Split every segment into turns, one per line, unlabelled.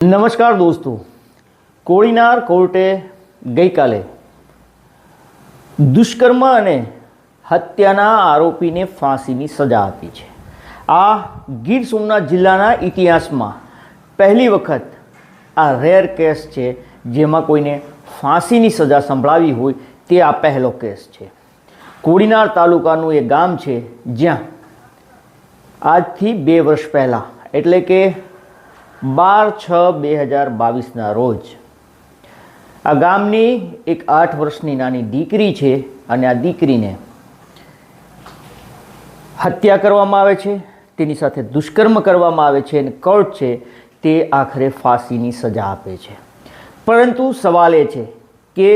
નમસ્કાર દોસ્તો. કોળીનાર કોર્ટે ગઈકાલે દુષ્કર્મ અને હત્યાના આરોપીને ફાંસીની સજા આપી છે. આ ગીર સોમનાથ જિલ્લાના ઇતિહાસમાં પહેલી વખત આ રેર કેસ છે, જેમાં કોઈને ફાંસીની સજા સંભળાવી હોય તે આ પહેલો કેસ છે. કોળીનાર તાલુકાનું એ ગામ છે જ્યાં આજથી બે વર્ષ પહેલાં, એટલે કે બાર છ બે હજાર બાવીસના રોજ. આ ગામની એક આઠ વર્ષની નાની દીકરી છે અને આ દીકરીને હત્યા કરવામાં આવે છે, તેની સાથે દુષ્કર્મ કરવામાં આવે છે અને કોર્ટ છે તે આખરે ફાંસીની સજા આપે છે. પરંતુ સવાલ એ છે કે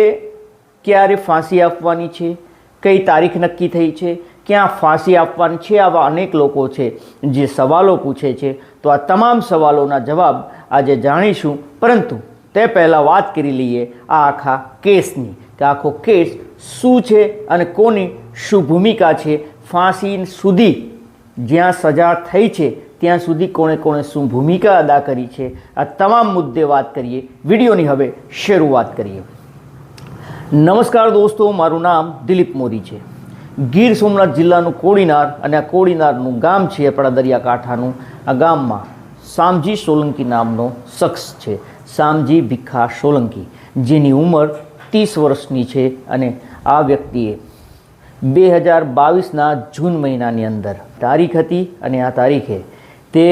ક્યારે ફાંસી આપવાની છે, કઈ તારીખ નક્કી થઈ છે ક્યાં ફાંસી આપવાની છે આવા અનેક લોકો છે જે સવાલો પૂછે છે. તો આ તમામ સવાલોના જવાબ આજે જાણીશું. પરંતુ તે પહેલાં વાત કરી લઈએ આ આખા કેસની કે આખો કેસ શું છે અને કોની શું ભૂમિકા છે. ફાંસી સુધી જ્યાં સજા થઈ છે, ત્યાં સુધી કોણે કોણે શું ભૂમિકા અદા કરી છે. આ તમામ મુદ્દે વાત કરીએ. વિડીયોની હવે શરૂઆત કરીએ. નમસ્કાર દોસ્તો, મારું નામ દિલીપ મોદી છે. ગીર સોમનાથ જિલ્લાનું કોડીનાર અને આ કોડીનારનું ગામ છે આપણા દરિયાકાંઠાનું. આ ગામમાં શામજી સોલંકી નામનો શખ્સ છે. શામજી ભીખા સોલંકી, જેની ઉંમર ત્રીસ વર્ષની છે અને આ વ્યક્તિએ બે હજાર બાવીસના જૂન મહિનાની અંદર તારીખ હતી અને આ તારીખે તે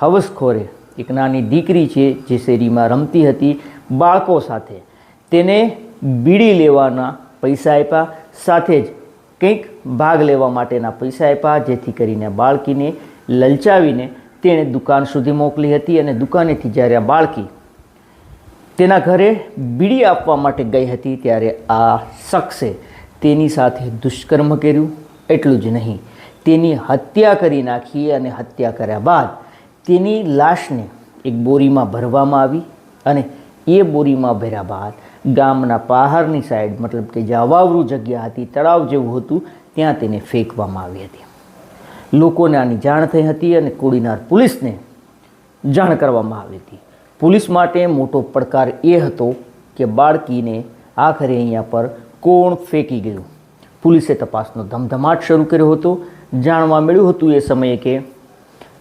હવસખોરે એક નાની દીકરી છે, જે શેરીમાં રમતી હતી. બાળકો સાથે તેને બીડી લેવાના પૈસા આપ્યા. સાથે જ કંઈક ભાગ લેવા માટેના પૈસા આપ્યા, જેથી કરીને બાળકીને લલચાવીને તેણે દુકાન સુધી મોકલી હતી અને દુકાનેથી જ્યારે આ બાળકી તેના ઘરે બીડી આપવા માટે ગઈ હતી, ત્યારે આ શખ્સે તેની સાથે દુષ્કર્મ કર્યું. એટલું જ નહીં, તેની હત્યા કરી નાખી અને હત્યા કર્યા બાદ તેની લાશને એક બોરીમાં ભરવામાં આવી અને એ બોરીમાં ભર્યા બાદ ગામના પહાડની સાઈડ મતલબ કે જે અવાવરું જગ્યા હતી, તળાવ જેવું હતું, ત્યાં તેને ફેંકવામાં આવી હતી. લોકોને આની જાણ થઈ હતી અને કોડીનાર પોલીસને જાણ કરવામાં આવી હતી. પોલીસ માટે મોટો પડકાર એ હતો કે બાળકીને આખરે અહીંયા પર કોણ ફેંકી ગયું. પોલીસે તપાસનો ધમધમાટ શરૂ કર્યો હતો. જાણવા મળ્યું હતું એ સમયે કે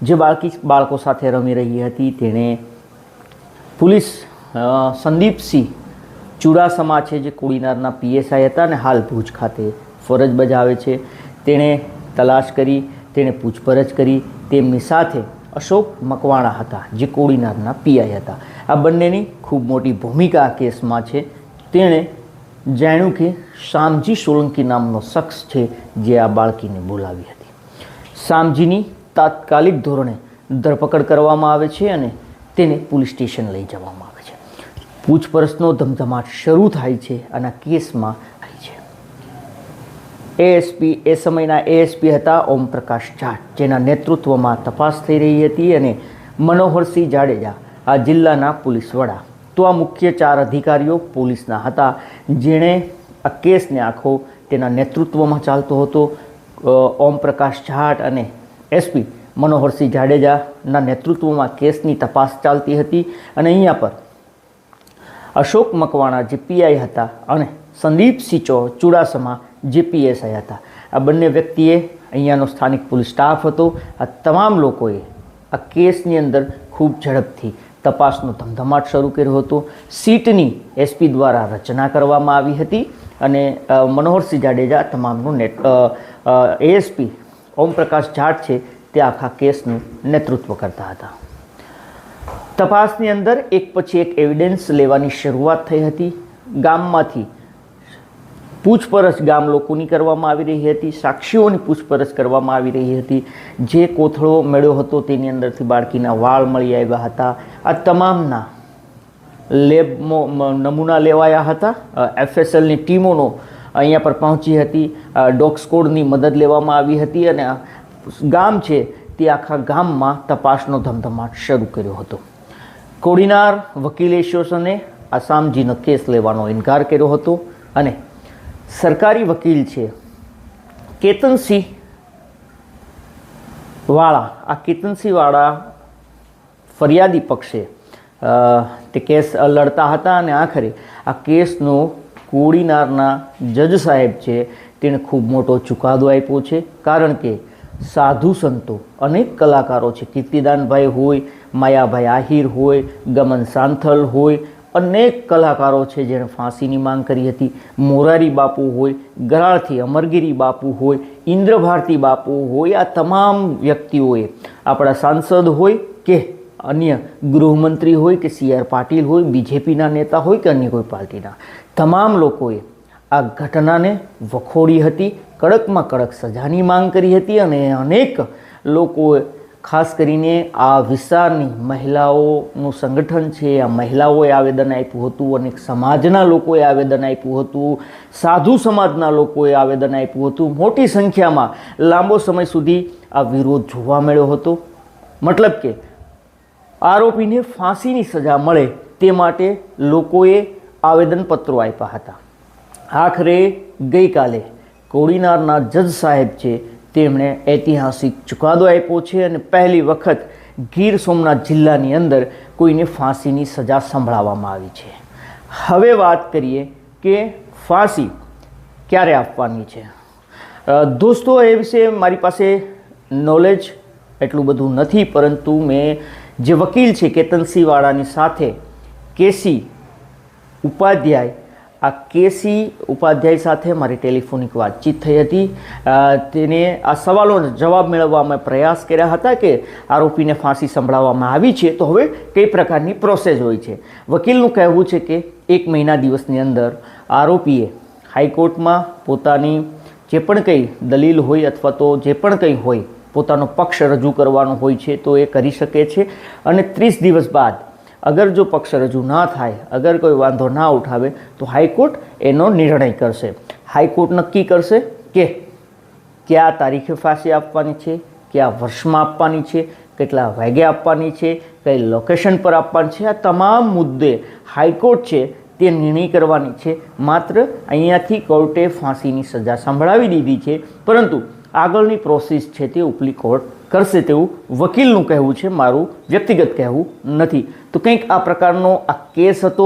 જે બાળકી, બાળકો સાથે રમી રહી હતી, તેણે પોલીસ સંદીપસિંહ ચુડાસમા છે જે કોડીનારના પીએસઆઈ હતા અને હાલ ભુજ ખાતે ફરજ બજાવે છે. તેણે તલાશ કરી, તેણે પૂછપરછ કરી, તેમની સાથે અશોક મકવાણા હતા જે કોડીનારના પીઆઈ હતા. આ બંનેની ખૂબ મોટી ભૂમિકા આ કેસમાં છે. તેણે જાણ્યું કે શામજી સોલંકી નામનો શખ્સ છે જે આ બાળકીને બોલાવી હતી. શામજીની તાત્કાલિક ધોરણે ધરપકડ કરવામાં આવે છે અને તેને પોલીસ સ્ટેશન લઈ જવામાં આવે પૂછપરછનો ધમધમાટ શરૂ થાય છે અને કેસમાં થાય છે. એએસપી એ સમયના એએસપી હતા ઓમપ્રકાશ જાટ જેના નેતૃત્વમાં તપાસ થઈ રહી હતી અને મનોહરસિંહ જાડેજા, આ જિલ્લાના પોલીસ વડા. તો આ મુખ્ય ચાર અધિકારીઓ પોલીસના હતા, જેણે આ કેસને આખો તેના નેતૃત્વમાં ચાલતો હતો. ઓમપ્રકાશ ઓમ પ્રકાશ જાટ અને એસપી મનોહરસિંહ જાડેજાના નેતૃત્વમાં કેસની તપાસ ચાલતી હતી અને અહીંયા પર અશોક મકવાણા જે પીઆઈ હતા અને સંદીપ સિંચો ચુડાસમા જે પીએસઆઈ હતા. આ બંને વ્યક્તિએ અહીંયાનો સ્થાનિક પોલીસ સ્ટાફ હતો. આ તમામ લોકોએ આ કેસની અંદર ખૂબ ઝડપથી તપાસનો ધમધમાટ શરૂ કર્યો હતો. સીટની એસપી દ્વારા રચના કરવામાં આવી હતી અને મનોહરસિંહ જાડેજા તમામનું નેટ એએસપી ઓમપ્રકાશ જાટ છે તે આખા કેસનું નેતૃત્વ કરતા હતા. તપાસની અંદર એક પછી એક એવિડન્સ લેવાની શરૂઆત થઈ હતી. ગામમાંથી પૂછપરછ ગામ લોકોની કરવામાં આવી રહી હતી, સાક્ષીઓની પૂછપરછ કરવામાં આવી રહી હતી. જે કોથળો મળ્યો હતો તેની અંદરથી બાળકીના વાળ મળી આવ્યા હતા. આ તમામના લેબ નમૂના લેવાયા હતા. એફએસએલની ટીમોનો અહીંયા પર પહોંચી હતી. ડોગ સ્કોડની મદદ લેવામાં આવી હતી અને ગામ છે તે આખા ગામમાં તપાસનો ધમધમાટ શરૂ કર્યો હતો. કોડીનાર વકીલ એસોસિએશને આસામજીનો કેસ લેવાનો ઇનકાર કર્યો હતો અને સરકારી વકીલ છે કેતનસિંહ આ કેતનસિંહવાળા ફરિયાદી પક્ષે તે કેસ લડતા હતા અને આખરે આ કેસનો કોડીનારના જજ સાહેબ છે, તેણે ખૂબ મોટો ચુકાદો આપ્યો છે. કારણ કે સાધુ સંતો, અનેક કલાકારો છે. કીર્તિદાનભાઈ હોય, માયાભાઈ આહિર હોય, ગમન સાંથલ હોય, અનેક કલાકારો છે જેણે ફાંસીની માંગ કરી હતી. મોરારી બાપુ હોય, ગરાળથી અમરગીરી બાપુ હોય, ઇન્દ્રભારતી બાપુ હોય, આ તમામ વ્યક્તિઓએ આપણા સાંસદ હોય કે અન્ય ગૃહમંત્રી હોય કે સી આર પાટીલ હોય, બીજેપીના નેતા હોય કે અન્ય કોઈ પાર્ટીના. તમામ લોકોએ આ ઘટનાને વખોડી હતી, કડકમાં કડક સજાની માંગ કરી હતી અને અનેક લોકોએ, ખાસ કરીને આ વિસ્તારની મહિલાઓનું સંગઠન છે, આ મહિલાઓએ આવેદન આપ્યું હતું અને સમાજના લોકોએ આવેદન આપ્યું હતું, સાધુ સમાજના લોકોએ આવેદન આપ્યું હતું. મોટી સંખ્યામાં લાંબો સમય સુધી આ વિરોધ જોવા મળ્યો હતો. મતલબ કે આરોપીને ફાંસીની સજા મળે તે માટે લોકોએ આવેદનપત્રો આપ્યા હતા. આખરે ગઈકાલે કોડીનારના જજ સાહેબ છે, તેમણે ઐતિહાસિક ચુકાદો આપ્યો છે અને પહેલી વખત ગીર સોમનાથ જિલ્લાની અંદર કોઈને ફાંસીની સજા સંભળાવવામાં આવી છે. હવે વાત કરીએ કે ફાંસી ક્યારે આપવાની છે. દોસ્તો, એ વિશે મારી પાસે નોલેજ એટલું બધું નથી, પરંતુ મેં જે વકીલ છે કેતનસિંહવાળાની સાથે કેસી ઉપાધ્યાય આ કેસી ઉપાધ્યાય સાથે મારી ટેલિફોનિક વાતચીત થઈ હતી. તેને આ સવાલોનો જવાબ મેળવવા અમે પ્રયાસ કર્યા હતા કે આરોપીને ફાંસી સંભળાવવામાં આવી છે તો હવે કઈ પ્રકારની પ્રોસેસ હોય છે? વકીલનું કહેવું છે કે એક મહિના દિવસની અંદર આરોપીએ હાઈકોર્ટમાં પોતાની જે પણ કંઈ દલીલ હોય અથવા તો જે પણ કંઈ હોય, પોતાનો પક્ષ રજૂ કરવાનો હોય છે તો એ કરી શકે છે અને ત્રીસ દિવસ બાદ અગર જો પક્ષ રજૂ ના થાય, અગર કોઈ વાંધો ના ઉઠાવે, તો હાઈકોર્ટ એનો નિર્ણય કરશે. હાઈકોર્ટ નક્કી કરશે કે કયા તારીખે ફાંસી આપવાની છે, કયા વર્ષમાં આપવાની છે, કેટલા વાગે આપવાની છે, કઈ લોકેશન પર આપવાની છે, આ તમામ મુદ્દે હાઈકોર્ટ છે તે નિર્ણય કરવાની છે. માત્ર અહીંયાથી કોર્ટે ફાંસીની સજા સંભળાવી દીધી છે, પરંતુ આગળની પ્રોસેસ છે તે ઉપલી કોર્ટ કરશે તેવું વકીલનું કહેવું છે, મારું વ્યક્તિગત કહેવું નથી. તો કંઈક આ પ્રકારનો આ કેસ હતો.